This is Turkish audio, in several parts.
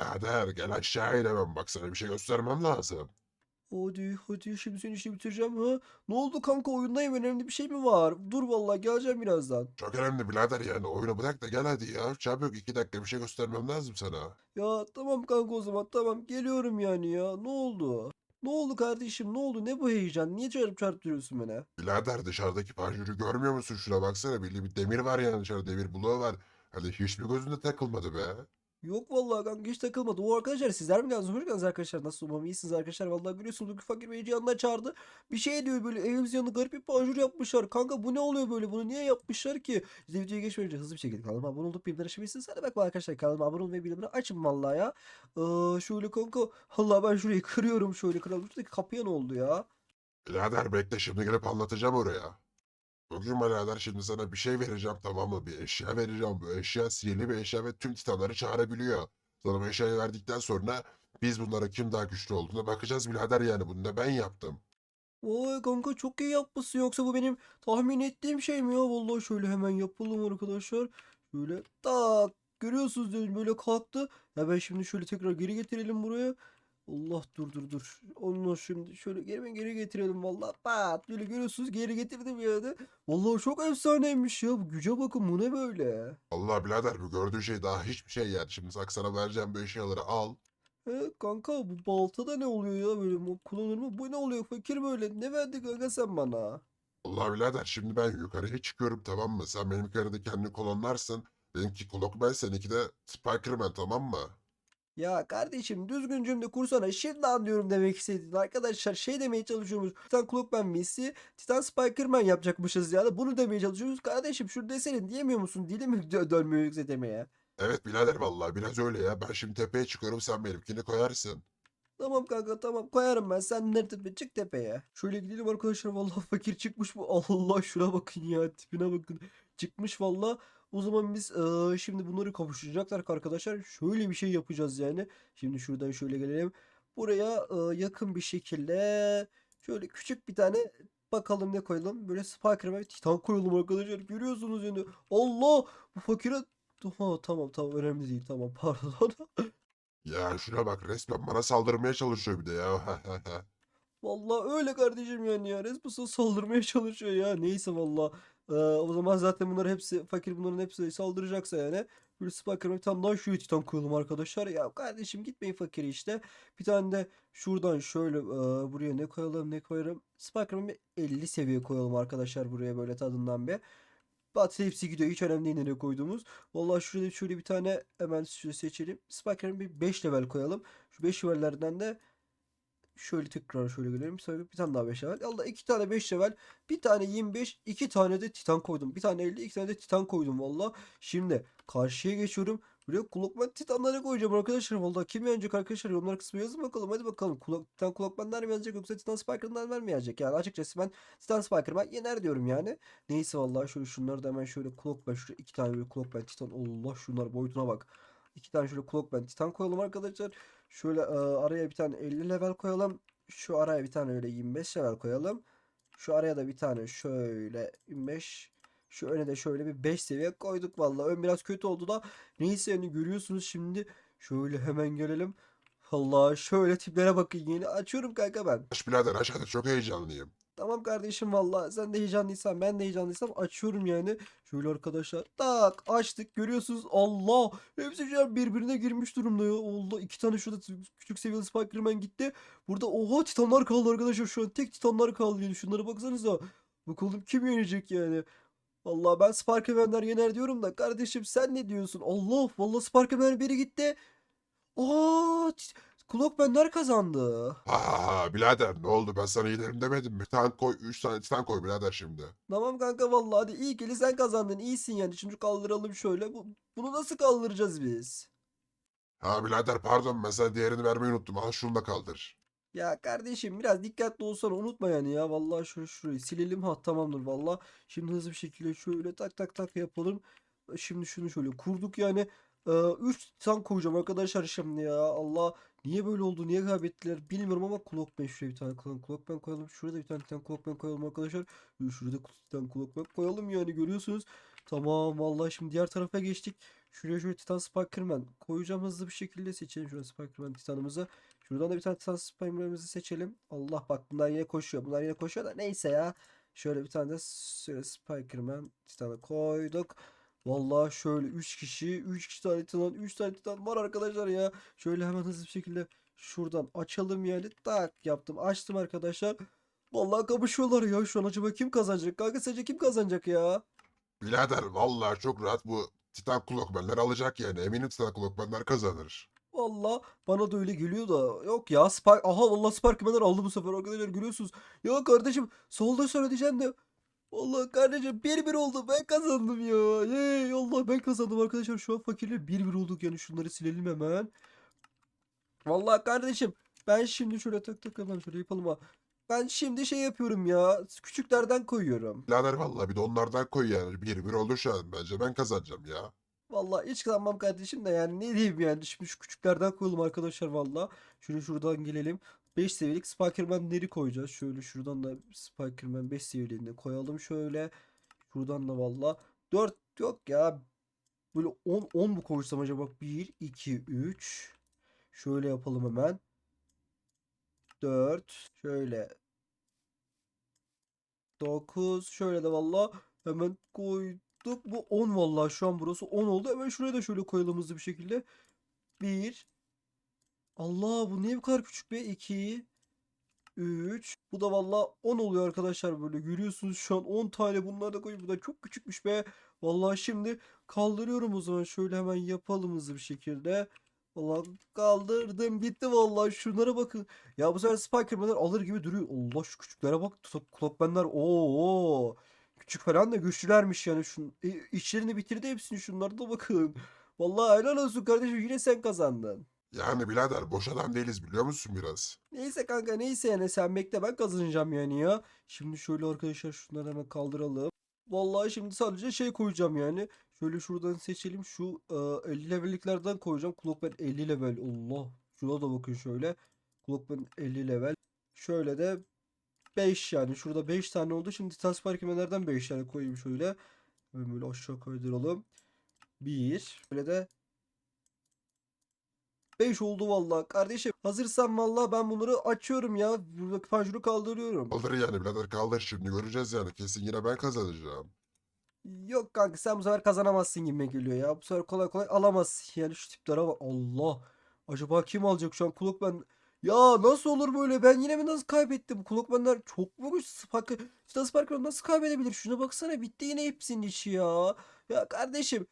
Birader gel aşağı in hemen bak sana bir şey göstermem lazım. Hadi hadi şimdi seni işi bitireceğim ha. Ne oldu kanka oyundayım önemli bir şey mi var? Dur vallahi geleceğim birazdan. Çok önemli birader yani oyunu bırak da gel hadi ya. Çabuk iki dakika bir şey göstermem lazım sana. Ya tamam kanka o zaman tamam geliyorum yani ya. Ne oldu? Ne oldu kardeşim ne oldu ne bu heyecan? Niye çağırıp duruyorsun beni? Birader dışarıdaki panjuru görmüyor musun? Şuna baksana belli bir demir var yani dışarıda demir bloğu var. Hani hiçbir gözünde takılmadı be. Yok vallahi kanka hiç takılmadı. O arkadaşlar sizler mi geldiniz? Hoş geldiniz arkadaşlar. Nasıl umarım iyisiniz arkadaşlar. Vallahi görüyorsunuz bugün fakir beyci yanına çağırdı. Bir şey diyor böyle evimizin yanında garip bir panjur yapmışlar. Kanka bu ne oluyor böyle? Bunu niye yapmışlar ki? Size videoya geçmeden önce hızlı bir şekilde kanalıma abone olup bildirimleri açabilirsiniz. Hadi bak arkadaşlar kanalıma abone olun ve bildirimleri açın vallahi ya. Ee, şöyle kanka. Allah ben şurayı kırıyorum şöyle kıralım. Şuradaki kapıya ne oldu ya? Birader bekle şimdi gelip anlatacağım oraya. Bugün birader şimdi sana bir şey vereceğim tamam mı? Bir eşya vereceğim. Bu eşya sihirli bir eşya ve tüm titanları çağırabiliyor. Sana bu eşyayı verdikten sonra biz bunlara kim daha güçlü olduğuna bakacağız birader yani. Bunu da ben yaptım. Vay kanka çok iyi yapmışsın. Yoksa bu benim tahmin ettiğim şey mi ya? Vallahi şöyle hemen yapalım arkadaşlar. Şöyle tak. Görüyorsunuz dedim böyle kalktı. Ya ben şimdi şöyle tekrar geri getirelim buraya. Allah dur dur dur. Onu şimdi şöyle geri geri getirelim vallahi. Pat böyle görüyorsunuz geri getirdim yani. Vallahi çok efsaneymiş ya. Bu güce bakın bu ne böyle? Allah birader bu gördüğün şey daha hiçbir şey yani. Şimdi bak sana vereceğim bu eşyaları al. He kanka bu baltada ne oluyor ya böyle kullanır mı? Bu ne oluyor fakir böyle? Ne verdi kanka sen bana? Allah birader şimdi ben yukarıya çıkıyorum tamam mı? Sen benim yukarıda kendini kolonlarsın. Benimki Clockman seninki de Spikerman tamam mı? Ya kardeşim düzgün cümle kursana. Şimdi anlıyorum demek istediğin. Arkadaşlar şey demeye çalışıyormuş. Titan Clockman Messi, Titan Spikerman yapacakmışız ya da bunu demeye çalışıyoruz. Kardeşim şunu desene diyemiyor musun? Dili mi dö- dönmüyor yoksa demeye? Evet birader vallahi biraz öyle ya. Ben şimdi tepeye çıkıyorum sen benimkini koyarsın. Tamam kanka tamam koyarım ben. Sen nerede tepe çık tepeye. Şöyle gidelim arkadaşlar. Vallahi fakir çıkmış bu. Allah şuna bakın ya. Tipine bakın. Çıkmış valla. O zaman biz eee, şimdi bunları kavuşturacaklar arkadaşlar. Şöyle bir şey yapacağız yani. Şimdi şuradan şöyle gelelim. Buraya eee, yakın bir şekilde şöyle küçük bir tane bakalım ne koyalım. Böyle Spiker ve Titan koyalım arkadaşlar. Görüyorsunuz yani. Allah bu fakire Ha, tamam tamam önemli değil tamam pardon. Ya şuna bak resmen bana saldırmaya çalışıyor bir de ya. Vallahi öyle kardeşim yani ya. Respuss'a saldırmaya çalışıyor ya. Neyse vallahi. Ee, o zaman zaten bunlar hepsi fakir bunların hepsi saldıracaksa yani. Bir Spiker'e bir tane daha şu titan koyalım arkadaşlar. Ya kardeşim gitmeyin fakiri işte. Bir tane de şuradan şöyle e, buraya ne koyalım ne koyalım. Spiker'ı bir 50 seviye koyalım arkadaşlar buraya böyle tadından bir. Batı hepsi gidiyor. Hiç önemli değil nereye koyduğumuz. Vallahi şurada şöyle bir tane hemen seçelim. Spiker'ın bir 5 level koyalım. Şu 5 levellerden de Şöyle tekrar şöyle gelelim. Bir tane, daha 5 level. Allah iki tane 5 level. Bir tane 25. iki tane de titan koydum. Bir tane 50. iki tane de titan koydum valla. Şimdi karşıya geçiyorum. Buraya kulakman titanları koyacağım arkadaşlar. Valla kim yenecek arkadaşlar? Yorumlar kısmına yazın bakalım. Hadi bakalım. Kulak, titan kulakmanlar mı yazacak yoksa titan spiker'lar mı yazacak? Yani açıkçası ben titan spiker'man yener diyorum yani. Neyse valla şöyle şunları da hemen şöyle kulakman. Şuraya iki tane böyle kulakman titan. Allah şunlar boyutuna bak. İki tane şöyle kulakman titan koyalım arkadaşlar. Şöyle e, araya bir tane 50 level koyalım. Şu araya bir tane öyle 25 level koyalım. Şu araya da bir tane şöyle 25. Şu öne de şöyle bir 5 seviye koyduk vallahi. Ön biraz kötü oldu da. Neyse yani görüyorsunuz şimdi. Şöyle hemen gelelim. Allah şöyle tiplere bakın yeni. Açıyorum kanka ben. Aç birader aç çok heyecanlıyım. Tamam kardeşim valla sen de heyecanlıysan ben de heyecanlıysam açıyorum yani. Şöyle arkadaşlar tak açtık görüyorsunuz Allah hepsi şu an birbirine girmiş durumda ya. Allah iki tane şurada küçük seviyeli Spiderman gitti. Burada oha titanlar kaldı arkadaşlar şu an tek titanlar kaldı yani şunlara baksanıza. Bakalım kim yenecek yani. Vallahi ben Sparkleman'lar yener diyorum da kardeşim sen ne diyorsun? Allah vallahi Sparkleman biri gitti. Aa Clockman'lar kazandı. Ha birader ne oldu ben sana giderim demedim mi? Titan koy 3 tane titan koy birader şimdi. Tamam kanka vallahi hadi iyi ki sen kazandın. iyisin yani. Şimdi kaldıralım şöyle. Bu, bunu nasıl kaldıracağız biz? Ha birader pardon ben sana diğerini vermeyi unuttum. Al şunu da kaldır. Ya kardeşim biraz dikkatli olsana unutma yani ya. Vallahi şöyle şurayı silelim. Ha tamamdır vallahi. Şimdi hızlı bir şekilde şöyle tak tak tak yapalım. Şimdi şunu şöyle kurduk yani. 3 tane koyacağım arkadaşlar şimdi ya. Allah niye böyle oldu? Niye kaybettiler? Bilmiyorum ama Clockman şuraya bir tane koyalım. Clockman koyalım. Şurada bir tane tane Clockman koyalım arkadaşlar. Şurada bir tane Clockman koyalım yani görüyorsunuz. Tamam vallahi şimdi diğer tarafa geçtik. Şuraya şöyle Titan Spikerman koyacağım hızlı bir şekilde seçelim şurada Spikerman Titan'ımızı. Şuradan da bir tane Titan Spikerman'ımızı seçelim. Allah bak bunlar yine koşuyor. Bunlar yine koşuyor da neyse ya. Şöyle bir tane de Spikerman Titan'ı koyduk. Vallahi şöyle 3 kişi, 3 kişi tane Titan, 3 tane Titan var arkadaşlar ya. Şöyle hemen hızlı bir şekilde şuradan açalım yani. Tak yaptım. Açtım arkadaşlar. Vallahi kapışıyorlar ya şu an acaba kim kazanacak? Kanka sence kim kazanacak ya? Birader vallahi çok rahat bu Titan Clockman'ler alacak yani. Eminim Titan Clockman'ler kazanır. Vallahi bana da öyle geliyor da yok ya Spark aha vallahi Sparkman'lar aldı bu sefer arkadaşlar görüyorsunuz. Ya kardeşim solda söyleyeceğim de Vallahi kardeşim 1-1 oldu ben kazandım ya. Hey Allah ben kazandım arkadaşlar şu an fakirle 1-1 olduk yani şunları silelim hemen. Vallahi kardeşim ben şimdi şöyle tak tak hemen şöyle yapalım ha. Ben şimdi şey yapıyorum ya küçüklerden koyuyorum. Birader vallahi bir de onlardan koy yani. Bir bir olur şu an. Bence ben kazanacağım ya. Vallahi hiç kazanmam kardeşim de yani ne diyeyim yani şimdi şu küçüklerden koyalım arkadaşlar valla. Şöyle şuradan gelelim. 5 seviyelik Spikerman'leri koyacağız. Şöyle şuradan da Spikerman 5 seviyeliğinde koyalım şöyle. Şuradan da valla 4 yok ya. Böyle 10 10 mu koysam acaba? 1 2 3 Şöyle yapalım hemen. 4 şöyle 9 şöyle de valla hemen koyduk. Bu 10 vallahi şu an burası 10 oldu. Hemen şuraya da şöyle koyalım hızlı bir şekilde. 1 Allah bu niye bu kadar küçük be? 2 3 Bu da vallahi 10 oluyor arkadaşlar böyle. Görüyorsunuz şu an 10 tane bunlar da koyuyor. Bu da çok küçükmüş be. Vallahi şimdi kaldırıyorum o zaman. Şöyle hemen yapalım hızlı bir şekilde. Vallahi kaldırdım bitti vallahi şunlara bakın. Ya bu sefer Spikerman'lar alır gibi duruyor. Allah şu küçüklere bak. Clockman'lar ooo. Küçük falan da güçlülermiş yani. Şun, e, işlerini bitirdi hepsini şunlara da bakın. Vallahi helal olsun kardeşim yine sen kazandın. Yani birader boş adam değiliz biliyor musun biraz? Neyse kanka neyse yani sen bekle ben kazanacağım yani ya. Şimdi şöyle arkadaşlar şunları hemen kaldıralım. Vallahi şimdi sadece şey koyacağım yani. Şöyle şuradan seçelim. Şu e, 50 levelliklerden koyacağım. Clockman 50 level. Allah. Şuna da bakın şöyle. Clockman 50 level. Şöyle de 5 yani. Şurada 5 tane oldu. Şimdi Titan Sparkman'lerden 5 tane koyayım şöyle. Hemen böyle aşağı kaydıralım. 1. Böyle de 5 oldu vallahi. Kardeşim hazırsan vallahi ben bunları açıyorum ya. Buradaki panjuru kaldırıyorum. Kaldır yani birader kaldır şimdi göreceğiz yani. Kesin yine ben kazanacağım. Yok kanka sen bu sefer kazanamazsın gibi geliyor ya. Bu sefer kolay kolay alamazsın. Yani şu tiplere bak. Allah. Acaba kim alacak şu an Clockman? Ya nasıl olur böyle? Ben yine mi nasıl kaybettim? Clockman'lar çok mu güçlü? Spark Sparkman nasıl kaybedebilir? Şuna baksana bitti yine hepsinin işi ya. Ya kardeşim.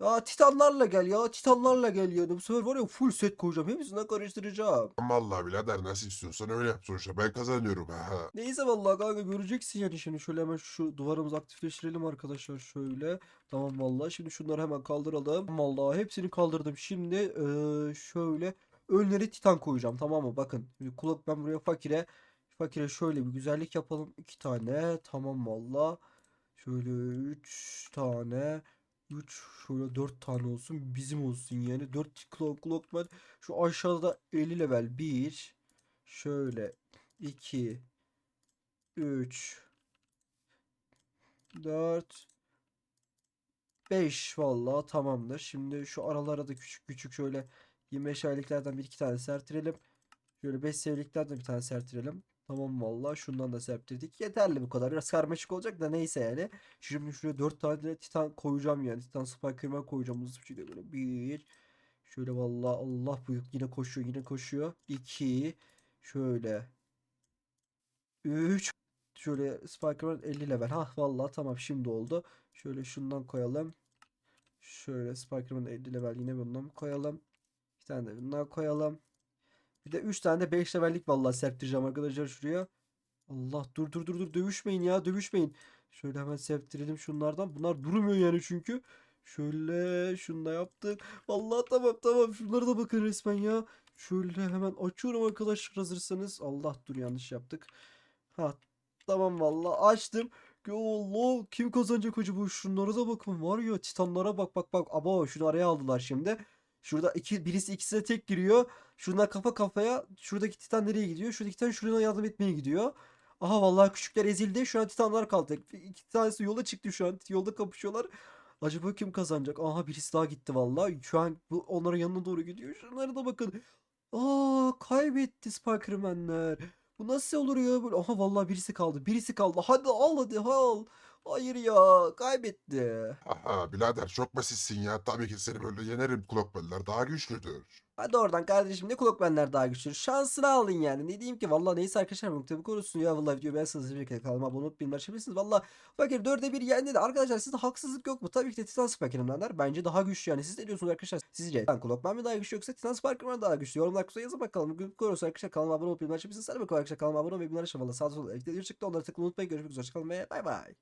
Ya Titanlarla gel ya. Titanlarla gel ya. Bu sefer var ya full set koyacağım. Hepsinden karıştıracağım. Vallahi birader nasıl istiyorsan öyle yap sonuçta. Ben kazanıyorum ha. Neyse vallahi kanka göreceksin yani şimdi şöyle hemen şu duvarımızı aktifleştirelim arkadaşlar şöyle. Tamam vallahi şimdi şunları hemen kaldıralım. Vallahi hepsini kaldırdım. Şimdi eee, şöyle önleri titan koyacağım tamam mı? Bakın kulak ben buraya fakire fakire şöyle bir güzellik yapalım. iki tane tamam valla. Şöyle üç tane. 3 şöyle 4 tane olsun bizim olsun yani 4 clock clockman şu aşağıda 50 level 1 şöyle 2 3 4 5 vallahi tamamdır. Şimdi şu aralara da küçük küçük şöyle 25 aylıklardan bir iki tane sertirelim. Şöyle 5 seviyeliklerden bir tane sertirelim. Tamam vallahi şundan da serptirdik. Yeterli bu kadar. Biraz karmaşık olacak da neyse yani. Şimdi şuraya 4 tane de titan koyacağım yani. Titan Spikerman koyacağım hızlı bir şekilde böyle. Bir. Şöyle vallahi Allah bu yine koşuyor yine koşuyor. 2 şöyle 3 Şöyle Spikerman 50 level. Ha vallahi tamam şimdi oldu. Şöyle şundan koyalım. Şöyle Spikerman 50 level yine bundan koyalım. Bir tane de bundan koyalım. Bir de 3 tane de 5 levellik vallahi serptireceğim arkadaşlar şuraya. Allah dur dur dur dur dövüşmeyin ya dövüşmeyin. Şöyle hemen serptirelim şunlardan. Bunlar durmuyor yani çünkü. Şöyle şunu da yaptık. Vallahi tamam tamam şunlara da bakın resmen ya. Şöyle hemen açıyorum arkadaşlar hazırsanız. Allah dur yanlış yaptık. Ha tamam vallahi açtım. Allah kim kazanacak acaba? Şunlara da bakın var ya titanlara bak bak bak. Aba şunu araya aldılar şimdi. Şurada iki, birisi ikisine tek giriyor. Şunlar kafa kafaya. Şuradaki titan nereye gidiyor? Şuradaki titan şuraya yardım etmeye gidiyor. Aha vallahi küçükler ezildi. Şu an titanlar kaldı. İki tanesi yola çıktı şu an. Yolda kapışıyorlar. Acaba kim kazanacak? Aha birisi daha gitti vallahi. Şu an bu onların yanına doğru gidiyor. Şunlara da bakın. Aa kaybetti Spikerman'ler. Bu nasıl olur ya böyle? Aha vallahi birisi kaldı. Birisi kaldı. Hadi al hadi al. Hayır ya kaybetti. Aha birader çok basitsin ya. Tabii ki seni böyle yenerim Clockman'lar daha güçlüdür. Hadi oradan kardeşim ne kulakmenler daha güçlü. Şansını alın yani. Ne diyeyim ki vallahi neyse arkadaşlar bu tabii korusun ya vallahi video beğenseniz bir şekilde kanalıma abone olup bildirimleri açabilirsiniz. Valla fakir dörde bir yendi de arkadaşlar sizde haksızlık yok mu? Tabii ki de Titan Spikerman'lar bence daha güçlü yani. Siz ne diyorsunuz arkadaşlar? Sizce Titan Clockman mi daha güçlü yoksa Titan Spikerman daha güçlü? Yorumlar kısmına yazın bakalım. Gün korusun arkadaşlar kanalıma abone olup bildirimleri açabilirsiniz. Hadi bakalım arkadaşlar kanalıma abone bildirimleri açın. Valla sağ olun. Onları tıklamayı unutmayın. Görüşmek üzere. Hoşçakalın ve bay bay.